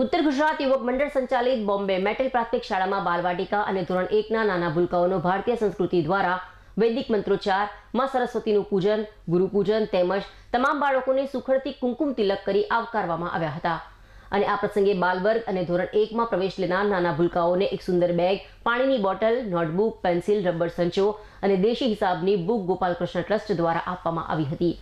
ઉત્તર ગુજરાત યુવક મંડળ સંચાલિત બોમ્બે મેટલ પ્રાથમિક શાળામાં બાલવાટિકા અને ધોરણ એકના નાના ભૂલકાઓનો ભારતીય સંસ્કૃતિ દ્વારા વૈદિક મંત્રોચ્ચાર, માં સરસ્વતીનું પૂજન ગુરુપૂજન તેમજ તમામ બાળકોને સુખડથી કુમકુમ તિલક કરી આવકારવામાં આવ્યા હતા. અને આ પ્રસંગે બાલવર્ગ અને ધોરણ એકમાં પ્રવેશ લેનાર નાના ભૂલકાઓને એક સુંદર બેગ, પાણીની બોટલ, નોટબુક, પેન્સિલ, રબર સંચો અને દેશી હિસાબની બુક ગોપાલકૃષ્ણ ટ્રસ્ટ દ્વારા આપવામાં આવી હતી.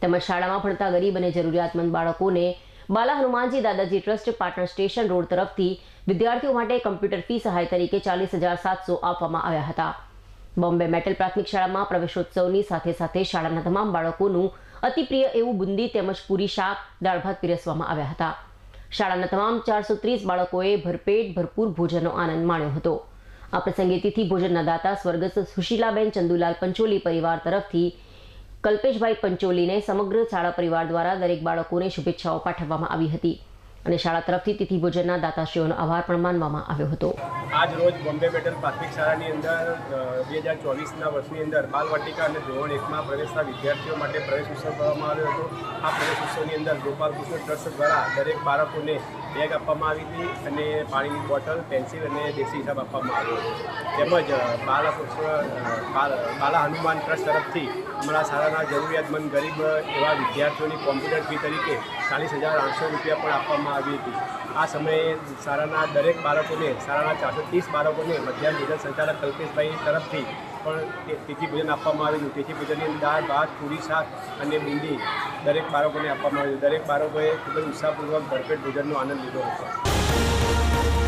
તેમજ શાળામાં ભણતા ગરીબ અને જરૂરિયાતમંદ બાળકોને બાલા હનુમાનજી દાદાજી ટ્રસ્ટ પાટણ સ્ટેશન રોડ તરફથી વિદ્યાર્થીઓ માટે કમ્પ્યુટર ફી સહાય તરીકે ચાલીસ હજાર સાતસો આપવામાં આવ્યા હતા. બોમ્બે મેટલ પ્રાથમિક શાળામાં પ્રવેશોત્સવની સાથે સાથે શાળાના તમામ બાળકોનું અતિપ્રિય એવું બુંદી તેમજ પૂરી શાક દાળ ભાત પીરસવામાં આવ્યા હતા. શાળાના તમામ ચારસો ત્રીસ બાળકોએ ભરપેટ ભરપૂર ભોજનનો આનંદ માણ્યો હતો. આ પ્રસંગે તિથિ ભોજનના દાતા સ્વર્ગસ્થ સુશીલાબેન ચંદુલાલ પંચોલી પરિવાર તરફથી કલ્પેશભાઈ પંચોલીને સમગ્ર શાળા પરિવાર દ્વારા દરેક બાળકોને શુભેચ્છાઓ પાઠવવામાં આવી હતી. અને શાળા તરફથી તિથિ ભોજનના દાતાશ્રીઓનો આભાર પણ માનવામાં આવ્યો હતો. આજ રોજ બોમ્બે બેટલ પ્રાથમિક શાળાની અંદર બે હજાર ચોવીસના વર્ષની અંદર બાલવાટિકા અને ધોરણ એકમાં પ્રવેશતા વિદ્યાર્થીઓ માટે પ્રવેશ ઉત્સવ કરવામાં આવ્યો હતો. આ પ્રવેશ ઉત્સવની અંદર ગોપાલકૃષ્ણ ટ્રસ્ટ દ્વારા દરેક બાળકોને બેગ આપવામાં આવી હતી અને પાણીની બોટલ, પેન્સિલ અને દેશી હિસાબ આપવામાં આવ્યો હતો. તેમજ બાલકૃષ્ણ બાલ- હનુમાન ટ્રસ્ટ તરફથી અમારા શાળાના જરૂરિયાતમંદ ગરીબ એવા વિદ્યાર્થીઓની કોમ્પ્યુટર ફી તરીકે ચાલીસ હજાર આઠસો રૂપિયા પણ આપવામાં આવી હતી. આ સમયે શાળાના દરેક બાળકોને શાળાના ચારસો ત્રીસ બાળકોને મધ્યાહન ભોજન સંચાલક કલ્પેશભાઈ તરફથી પણ તિથિ ભોજન આપવામાં આવેલું તિથિ ભોજનની અંદર દાળ, ભાત, પૂરી, શાક અને બુંદી દરેક બાળકોને આપવામાં આવ્યું દરેક બાળકોએ ખૂબ જ ઉત્સાહપૂર્વક ભરપેટ ભોજનનો આનંદ લીધો હતો.